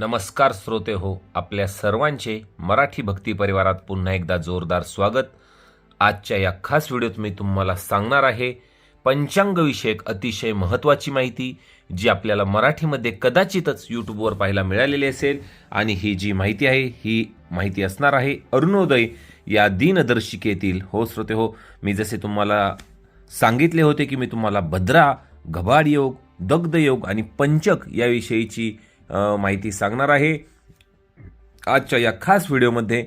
नमस्कार श्रोते हो आपल्या सर्वांचे मराठी भक्ती परिवारात पुन्हा एकदा जोरदार स्वागत. आजच्या या खास व्हिडिओत मी तुम्हाला सांगणार आहे पंचांगविषयक अतिशय महत्त्वाची माहिती जी आपल्याला मराठीमध्ये कदाचितच यूट्यूबवर पाहायला मिळालेली असेल. आणि ही जी माहिती आहे ही माहिती असणार आहे अरुणोदय या दिनदर्शिकेतील. हो श्रोते हो मी जसे तुम्हाला सांगितले होते की मी तुम्हाला भद्रा घबाड योग दग्ध योग आणि पंचक याविषयीची माहिती सांगणार आहे. आजच्या या खास व्हिडिओमध्ये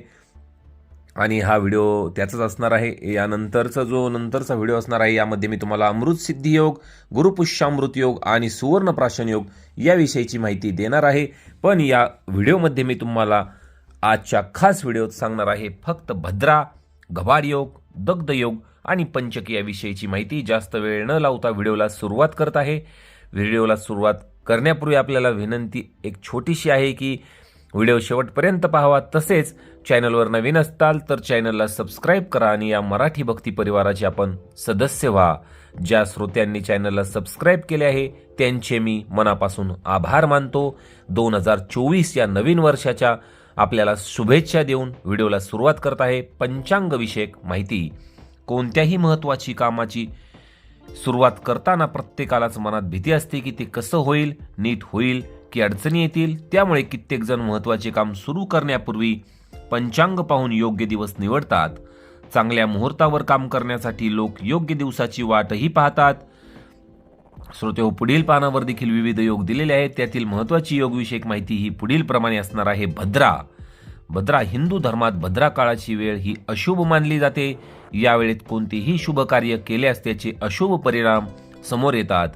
आणि हा व्हिडिओ त्याचाच असणार आहे. यानंतरचा जो नंतरचा व्हिडिओ असणार आहे यामध्ये मी तुम्हाला अमृत सिद्धी योग गुरुपुष्यामृत योग आणि सुवर्ण प्राशन योग याविषयीची माहिती देणार आहे. पण या व्हिडिओमध्ये मी तुम्हाला आजच्या खास व्हिडिओत सांगणार आहे फक्त भद्रा गभार योग दग्ध योग आणि पंचक याविषयीची माहिती. जास्त वेळ न लावता व्हिडिओला सुरुवात करत आहे. व्हिडिओला सुरुवात करण्यापूर्वी आपल्याला विनंती एक छोटीशी आहे की व्हिडिओ शेवटपर्यंत पाहावा. तसेच चॅनलवर नवीन असताल तर चॅनलला सबस्क्राईब करा आणि या मराठी भक्ती परिवाराचे आपण सदस्य व्हा. ज्या श्रोत्यांनी चॅनलला सबस्क्राईब केले आहे त्यांचे मी मनापासून आभार मानतो. दोन हजार चोवीस या नवीन वर्षाच्या आपल्याला शुभेच्छा देऊन व्हिडिओला सुरुवात करत आहे पंचांगविषयक माहिती. कोणत्याही महत्त्वाची कामाची सुरुवात करताना प्रत्येकालाच मनात भीती असते की ते कसं होईल नीट होईल की अडचणी येतील. त्यामुळे कित्येक जण महत्त्वाचे काम सुरू करण्यापूर्वी पंचांग पाहून योग्य दिवस निवडतात. चांगल्या मुहूर्तावर काम करण्यासाठी लोक योग्य दिवसाची वाटही पाहतात. श्रोते हो पुढील पानावर देखील विविध योग दिलेले आहेत. त्यातील महत्वाची योगविषयक माहिती ही पुढील प्रमाणे असणार आहे. भद्रा. भद्रा हिंदू धर्मात भद्रा काळाची वेळ ही अशुभ मानली जाते. या वेळेत कोणतेही शुभ कार्य केल्यास त्याचे अशुभ परिणाम समोर येतात.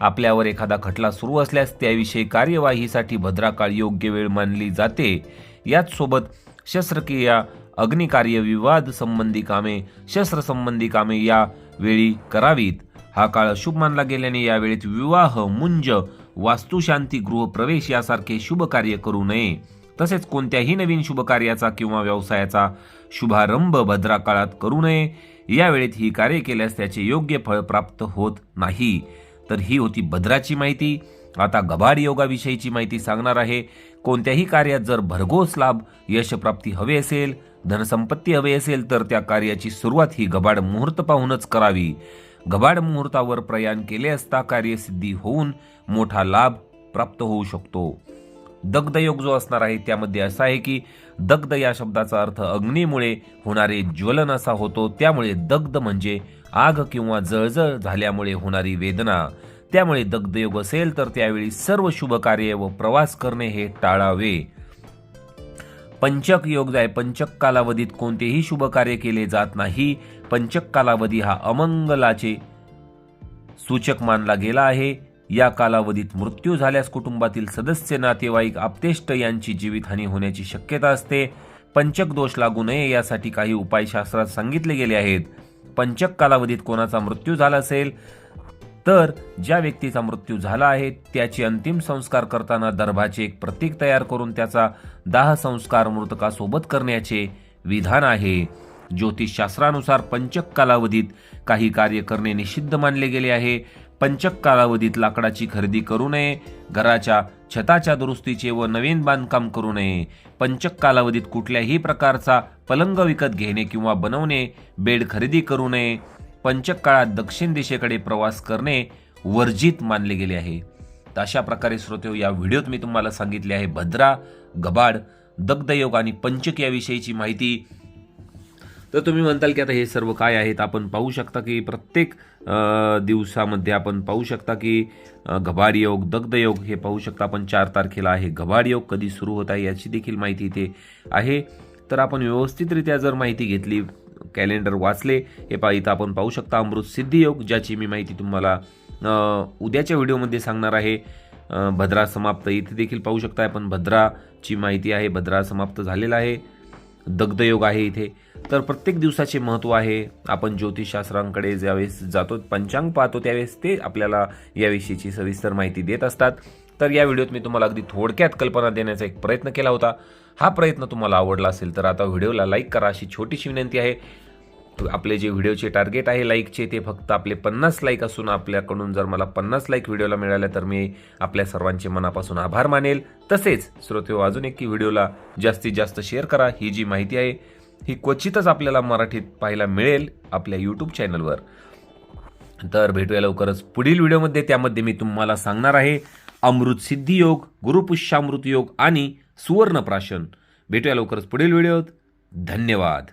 आपल्यावर एखादा खटला सुरू असल्यास त्याविषयी कार्यवाहीसाठी भद्राकाळ योग्य वेळ मानली जाते. याच सोबत शस्त्रक्रिया अग्निकार्य विवाद संबंधी कामे शस्त्रसंबंधी कामे या वेळी करावीत. हा काळ अशुभ मानला गेल्याने यावेळेत विवाह मुंज वास्तुशांती गृहप्रवेश यासारखे शुभ कार्य करू नये. तसेच कोणत्याही नवीन शुभकार्याचा किंवा व्यवसायाचा शुभारंभ भद्रा काळात करू नये. यावेळेत ही कार्य केल्यास त्याचे योग्य फळ प्राप्त होत नाही. तर ही होती भद्राची माहिती. आता गबाड योगाविषयीची माहिती सांगणार आहे. कोणत्याही कार्यात जर भरघोस लाभ यशप्राप्ती हवे असेल धनसंपत्ती हवे असेल तर त्या कार्याची सुरुवात ही गबाड मुहूर्त पाहूनच करावी. गबाड मुहूर्तावर प्रयाण केले असता कार्यसिद्धी होऊन मोठा लाभ प्राप्त होऊ शकतो. दग्धयोग जो असणार आहे त्यामध्ये असा आहे की दग्ध या शब्दाचा अर्थ अग्नीमुळे होणारे ज्वलन असा होतो. त्यामुळे दग्ध म्हणजे आग किंवा जळजळ झाल्यामुळे होणारी वेदना. त्यामुळे दग्धयोग असेल तर त्यावेळी सर्व शुभ कार्य व प्रवास करणे हे टाळावे. पंचक योग आहे पंचक कालावधीत कोणतेही शुभ कार्य केले जात नाही. पंचक कालावधी हा अमंगलाचे सूचक मानला गेला आहे. या कालावधीत मृत्यू झाल्यास कुटुंबातील सदस्य नातेवाईक आपतेष्ट यांची जीवितहानी होण्याची शक्यता असते. पंचक दोष लागू नये यासाठी काही उपाय शास्त्रात सांगितले गेले आहेत. पंचक कालावधीत कोणाचा मृत्यू झाला असेल? तर ज्या व्यक्तीचा मृत्यू झाला आहे त्याचे अंतिम संस्कार करताना दर्भाचे एक प्रतीक तयार करून त्याचा दाह संस्कार मृतकासोबत करण्याचे विधान आहे. ज्योतिषशास्त्रानुसार पंचक कालावधीत काही कार्य करणे निषिद्ध मानले गेले आहे. पंचक कालावधीत लाकडाची खरेदी करू नये घराच्या छताच्या दुरुस्तीचे व नवीन बांधकाम करू नये. पंचक कालावधीत कुठल्याही प्रकारचा पलंग विकत घेणे किंवा बनवणे बेड खरेदी करू नये. पंचक काळात दक्षिण दिशेकडे प्रवास करणे वर्जित मानले गेले आहे. तर अशा प्रकारे श्रोते हो, या व्हिडिओत मी तुम्हाला सांगितले आहे भद्रा गबाड दग्धयोग आणि पंचक याविषयीची माहिती तर तुम्ही म्हणताल की आता हे सर्व काय आहेत? आपण पाहू शकता की प्रत्येक दिवसामध्ये आपण पाहू शकता की अ, घबाड योग दग्धयोग हे पाहू शकता. आपण चार तारखेला आहे. घबाड योग कधी सुरू होत आहे याची देखील माहिती इथे आहे. तर आपण व्यवस्थितरित्या जर माहिती घेतली कॅलेंडर वाचले हे पा इथं आपण पाहू शकता अमृत सिद्धी योग ज्याची मी माहिती तुम्हाला उद्याच्या व्हिडिओमध्ये सांगणार आहे. भद्रा समाप्त इथे देखील पाहू शकता आपण. भद्राची माहिती आहे. भद्रा समाप्त झालेला आहे. दग्धयोग आहे इथे. तर प्रत्येक दिवसाचे महत्त्व आहे. आपण ज्योतिषशास्त्रांकडे ज्यावेळेस जातो पंचांग पाहतो त्यावेळेस ते आपल्याला याविषयीची सविस्तर माहिती देत असतात. तर या व्हिडिओत मी तुम्हाला अगदी थोडक्यात कल्पना देण्याचा एक प्रयत्न केला होता. हा प्रयत्न तुम्हाला आवडला असेल तर आता व्हिडिओला लाईक करा अशी छोटीशी विनंती आहे. आपले जे व्हिडिओचे टार्गेट आहे लाईकचे ते फक्त आपले पन्नास लाईक असून आपल्याकडून जर मला पन्नास लाईक व्हिडिओला मिळाल्या तर मी आपल्या सर्वांचे मनापासून आभार मानेल. तसेच श्रोते हो, अजून एक की व्हिडिओला जास्तीत जास्त शेअर करा. ही जी माहिती आहे ही क्वचितच आपल्याला मराठीत पाहायला मिळेल आपल्या यूट्यूब चॅनलवर तर भेटूया लवकरच पुढील व्हिडिओमध्ये. त्यामध्ये मी तुम्हाला सांगणार आहे अमृत सिद्धी योग गुरुपुष्यामृत योग आणि सुवर्णप्राशन भेटूया लवकरच पुढील व्हिडिओत. धन्यवाद.